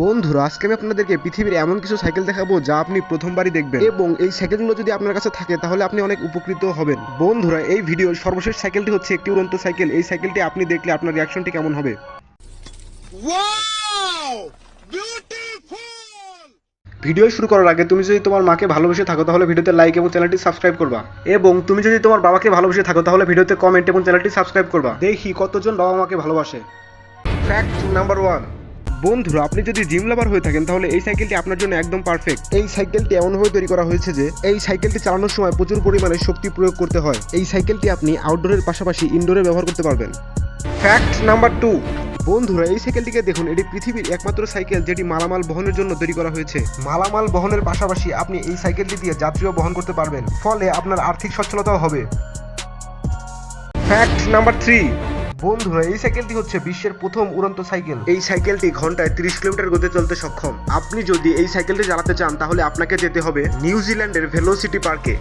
বন্ধুরা আজকে আমি আপনাদেরকে পৃথিবীর এমন কিছু সাইকেল দেখাবো যা আপনি প্রথমবারই দেখবেন। এবং এই সাইকেলগুলো যদি আপনার কাছে থাকে তাহলে আপনি অনেক উপকৃত হবেন। বন্ধুরা এই ভিডিওর সর্বশেষ সাইকেলটি হচ্ছে একটি উড়ন্ত সাইকেল। এই সাইকেলটি আপনি দেখলে আপনার রিয়াকশনটি কেমন হবে? ভিডিও শুরু করার আগে তুমি যদি তোমার মাকে ভালোবেসে থাকো তাহলে ভিডিওতে লাইক এবং চ্যানেলটি সাবস্ক্রাইব করবা। এবং তুমি যদি তোমার বাবাকে ভালোবেসে থাকো তাহলে ভিডিওতে কমেন্ট এবং চ্যানেলটি সাবস্ক্রাইব করবা। দেখি কতজন বাবা মাকে ভালোবাসে। ফ্যাক্ট নাম্বার ওয়ান বন্ধুরা আপনি যদি জিম লাভার হয়ে থাকেন তাহলে এই সাইকেলটি আপনার জন্য একদম পারফেক্ট এই সাইকেলটি এমনভাবে তৈরি করা হয়েছে যে এই সাইকেলটি চালানোর সময় প্রচুর পরিমাণে শক্তি প্রয়োগ করতে হয়। এই সাইকেলটি আপনি আউটডোরের পাশাপাশি ইনডোরে ব্যবহার করতে পারবেন। ফ্যাক্ট নাম্বার টু বন্ধুরা এই সাইকেলটিকে দেখুন এটি পৃথিবীর একমাত্র সাইকেল যেটি মালামাল বহনের জন্য তৈরি করা হয়েছে। মালামাল বহনের পাশাপাশি আপনি এই সাইকেলটি দিয়ে যাত্রীও বহন করতে পারবেন ফলে আপনার আর্থিক সচ্ছলতাও হবে। ফ্যাক্ট নাম্বার থ্রি বন্ধুরা এই সাইকেলটি হচ্ছে বিশ্বের প্রথম উড়ন্ত সাইকেল। এই সাইকেলটি ঘন্টায় তিরিশ কিলোমিটার গতিতে চলতে সক্ষম। আপনি যদি এই সাইকেলটি চালাতে চান, তাহলে আপনাকে যেতে হবে নিউজিল্যান্ডের ভেলোসিটি পার্কে।